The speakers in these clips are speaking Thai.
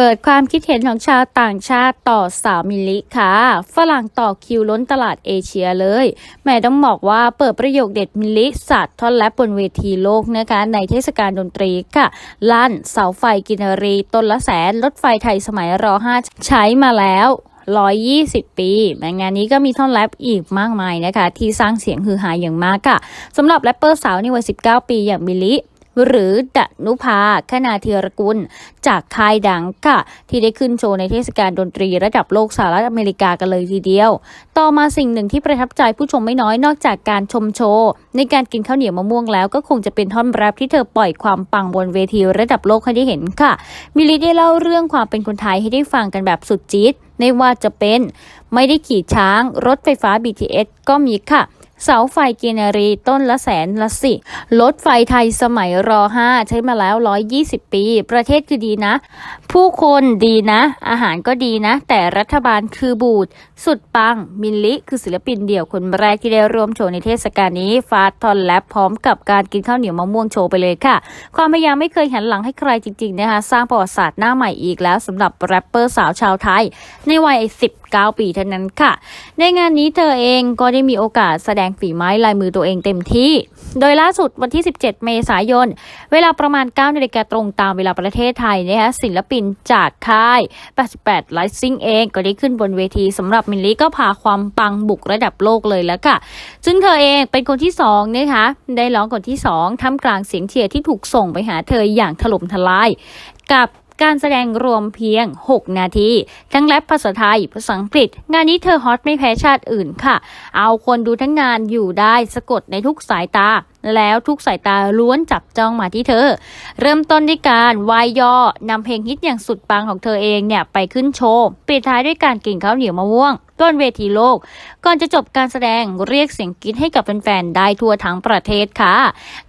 เปิดความคิดเห็นของชาวต่างชาติต่อสาวมิลลิค่ะ ฝรั่งต่อคิวล้นตลาดเอเชียเลย แม่ต้องบอกว่าเปิดประโยคเด็ดมิลลิสัตว์ท่อนแรปบนเวทีโลกนะคะในเทศกาลดนตรีค่ะ ลั่นเสาไฟกินรี ต้นละแสน รถไฟไทยสมัยร5ใช้มาแล้ว120 ปีแม้งานนี้ก็มีท่อนแรปอีกมากมายนะคะ ที่สร้างเสียงฮือฮาอย่างมากค่ะสำหรับแรปเปอร์สาวในวัย 19 ปีอย่างมิลลิ หรือดนุภาคณาเทียรกุล จากค่ายดังค่ะ ที่ได้ขึ้นโชว์ในเทศกาลดนตรีระดับโลกสหรัฐอเมริกากันเลยทีเดียว ต่อมาสิ่งหนึ่งที่ประทับใจผู้ชมไม่น้อยนอกจากการชมโชว์ ในการกินข้าวเหนียวมะม่วงแล้วก็คงจะเป็นท่อนแรปที่เธอปล่อยความปังบนเวทีระดับโลกให้ได้เห็นค่ะ มิลิได้เล่าเรื่องความเป็นคนไทยให้ได้ฟังกันแบบสุดจี๊ดไม่ว่าจะเป็น ไม่ได้ขี่ช้าง รถไฟฟ้า BTS ก็มีค่ะ เสาไฟกินรีต้นละแสนละสิรถไฟไทยสมัยรอ5ใช้มาแล้ว 120 ปี ประเทศคือดีนะ ผู้คนดีนะ อาหารก็ดีนะ แต่รัฐบาลคือบูด สุดปัง มิลลิ คือศิลปินเดี่ยวคนแรกที่ได้ร่วมโชว์ในเทศกาลนี้ฟาดทอนแลปพร้อมกับการกินข้าวเหนียวมะม่วงโชว์ไปเลยค่ะ ความพยายามไม่เคยหันหลังให้ใครจริงๆนะคะสร้างประวัติศาสตร์หน้าใหม่อีกแล้วสำหรับแรปเปอร์สาวชาวไทย ในวัย 19 ปีเท่านั้นค่ะ ในงานนี้เธอเองก็ได้มีโอกาสแสดงฝีไม้ลายมือตัวเองเต็มที่ โดยล่าสุดวันที่ 17 เมษายน เวลาประมาณ9นาฬิกาตรงตามเวลาประเทศไทยนะคะศิลปินจากค่าย 88 l i ซิ n งเองก็ได้ขึ้นบนเวทีสำหรับมิลลี่ก็พาความปังบุกระดับโลกเลยแล้วค่ะ ซึ่งเธอเองเป็นคนที่สองนะคะได้ร้องคนที่สองท่ามกลางเสียงเชียร์ที่ถูกส่งไปหาเธออย่างถล่มทลาย กับ การแสดงรวมเพียง 6 นาที ทั้งแรปภาษาไทย ภาษาอังกฤษ งานนี้เธอฮอตไม่แพ้ชาติอื่นค่ะ เอาคนดูทั้งงานอยู่ได้สะกดในทุกสายตาแล้วทุกสายตาล้วนจับจ้องมาที่เธอ เริ่มต้นด้วยการวายย่อนำเพลงฮิตอย่างสุดปังของเธอเองเนี่ยไปขึ้นโชว์ ปิดท้ายด้วยการกินข้าวเหนียวมะม่วงต้นเวทีโลก ก่อนจะจบการแสดงเรียกเสียงกรี๊ดให้กับแฟนๆได้ทั่วทั้งประเทศค่ะ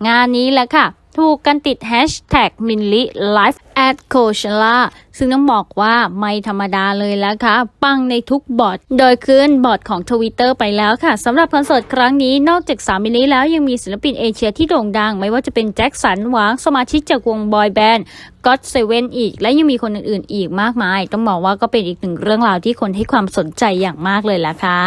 งานนี้แหละค่ะ ถูกกันติดแฮชแท็กมินลิไลฟ์ at Coachella ซึ่งต้องบอกว่าไม่ธรรมดาเลยแล้วค่ะ ปังในทุกบอร์ด โดยขึ้นบอร์ดของ Twitter ไปแล้วค่ะสำหรับคอนเสิร์ตครั้งนี้นอกจากสามมิลลิแล้วยังมีศิลปินเอเชียที่โด่งดัง ไม่ว่าจะเป็นแจ็คสันหวังสมาชิกจากวงบอยแบนด์ God Seven อีก และยังมีคนอื่นๆ อีกมากมาย ต้องบอกว่าก็เป็นอีกหนึ่งเรื่องราวที่คนให้ความสนใจอย่างมากเลยล่ะค่ะ